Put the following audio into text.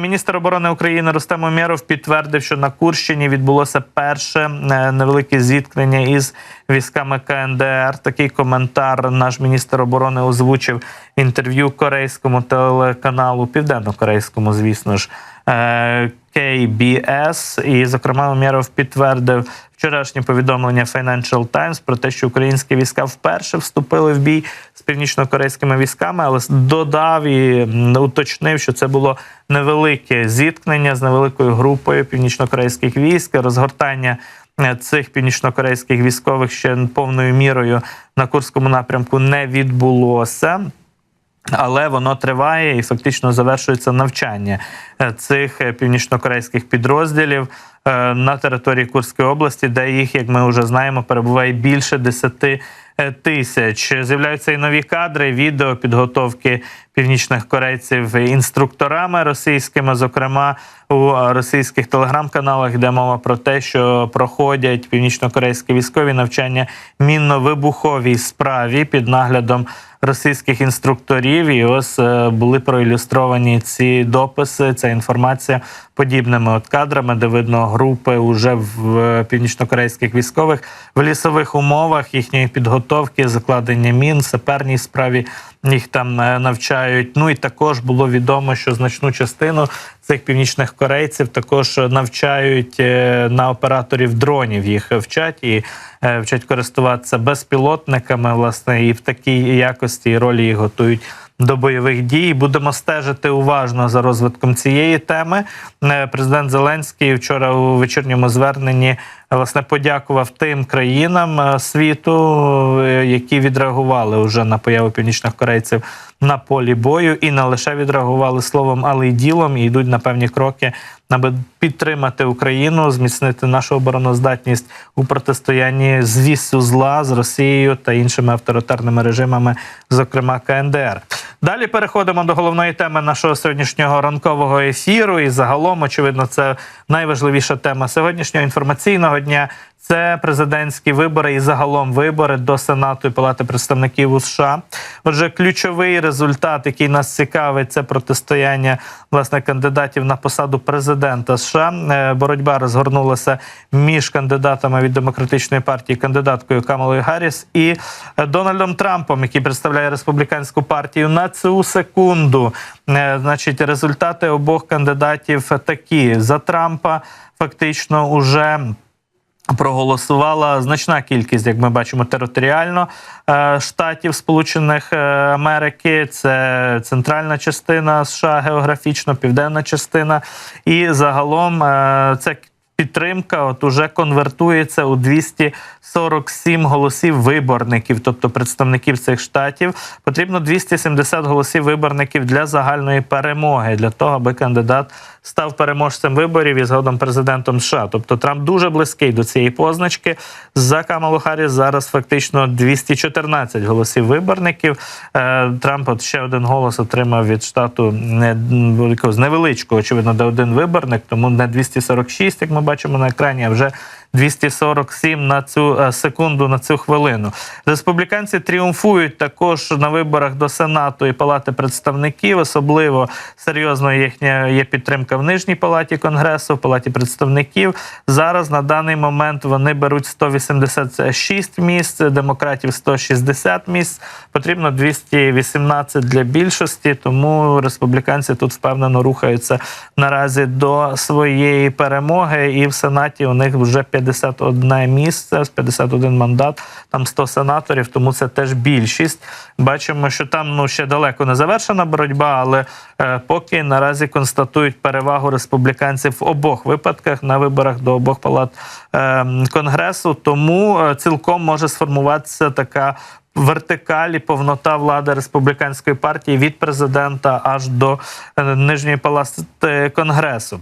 Міністр оборони України Рустем Умєров підтвердив, що на Курщині відбулося перше е, невелике зіткнення із військами КНДР. Такий коментар наш міністр оборони озвучив інтерв'ю корейському телеканалу, південно-корейському, звісно ж. Е, KBS. І, зокрема, Умєров підтвердив вчорашнє повідомлення Financial Times про те, що українські війська вперше вступили в бій з північно-корейськими військами, але додав і уточнив, що це було невелике зіткнення з невеликою групою північно-корейських військ, розгортання. е, Цих північно-корейських військових ще повною мірою на Курському напрямку не відбулося. Але воно триває і фактично завершується навчання е, цих північнокорейських підрозділів е, на території Курської області, де їх, як ми вже знаємо, перебуває більше 10 тисяч. З'являються і нові кадри, відео підготовки північних корейців інструкторами російськими, зокрема у російських телеграм-каналах, йде мова про те, що проходять північно-корейські військові навчання мінно-вибуховій справі під наглядом російських інструкторів. І ось е, були проілюстровані ці дописи, ця інформація подібними от кадрами, де видно групи уже в північно-корейських військових в лісових умовах їхньої підготовки, закладення мін, саперній справі їх там е, навчають. Ну і також було відомо, що значну частину цих північних корейців також навчають е, на операторів дронів. Їх вчать і е, вчать користуватися безпілотниками, власне, і в такій якості і ролі їх готують. До бойових дій будемо стежити уважно за розвитком цієї теми. Е, Президент Зеленський вчора у вечірньому зверненні власне подякував тим країнам е, світу, е, які відреагували вже на появу північних корейців на полі бою, і не лише відреагували словом, але й ділом, і йдуть на певні кроки, аби підтримати Україну, зміцнити нашу обороноздатність у протистоянні з віссю зла з Росією та іншими авторитарними режимами, зокрема КНДР. Далі переходимо до головної теми нашого сьогоднішнього ранкового ефіру. І загалом, очевидно, це найважливіша тема сьогоднішнього інформаційного дня. Це президентські вибори і загалом вибори до Сенату і Палати представників у США. Отже, ключовий результат, який нас цікавить, це протистояння власне кандидатів на посаду президента США. Е, Боротьба розгорнулася між кандидатами від демократичної партії, кандидаткою Камалою Гарріс і е, Дональдом Трампом, який представляє республіканську партію. На цю секунду, е, значить, результати обох кандидатів такі за Трампа. Фактично, уже проголосувала значна кількість, як ми бачимо, територіально е, штатів Сполучених е, Америки. Це центральна частина США, географічно, південна частина, і загалом це. Підтримка от уже конвертується у 247 голосів виборників, тобто представників цих штатів. Потрібно 270 голосів виборників для загальної перемоги, для того, аби кандидат став переможцем виборів і згодом президентом США. Тобто Трамп дуже близький до цієї позначки. За Камалу Харріс зараз фактично 214 голосів виборників. Е, Трамп от ще один голос отримав від штату з невеличкого, очевидно, де один виборник, тому не 246, як ми бачимо на екрані, а вже 247 на цю е, секунду, на цю хвилину. Республіканці тріумфують також на виборах до Сенату і Палати представників. Особливо серйозно їхня є підтримка в нижній палаті конгресу, в палаті представників. Зараз на даний момент вони беруть 186 місць, демократів 160 місць. Потрібно 218 для більшості. Тому республіканці тут впевнено рухаються наразі до своєї перемоги. І в сенаті у них вже 51 місце, 51 мандат, там 100 сенаторів, тому це теж більшість. Бачимо, що там ну ще далеко не завершена боротьба, але е, поки наразі констатують перевагу республіканців в обох випадках на виборах до обох палат е, конгресу. Тому е, цілком може сформуватися така. Вертикалі повнота влади республіканської партії від президента аж до е, нижньої палати конгресу.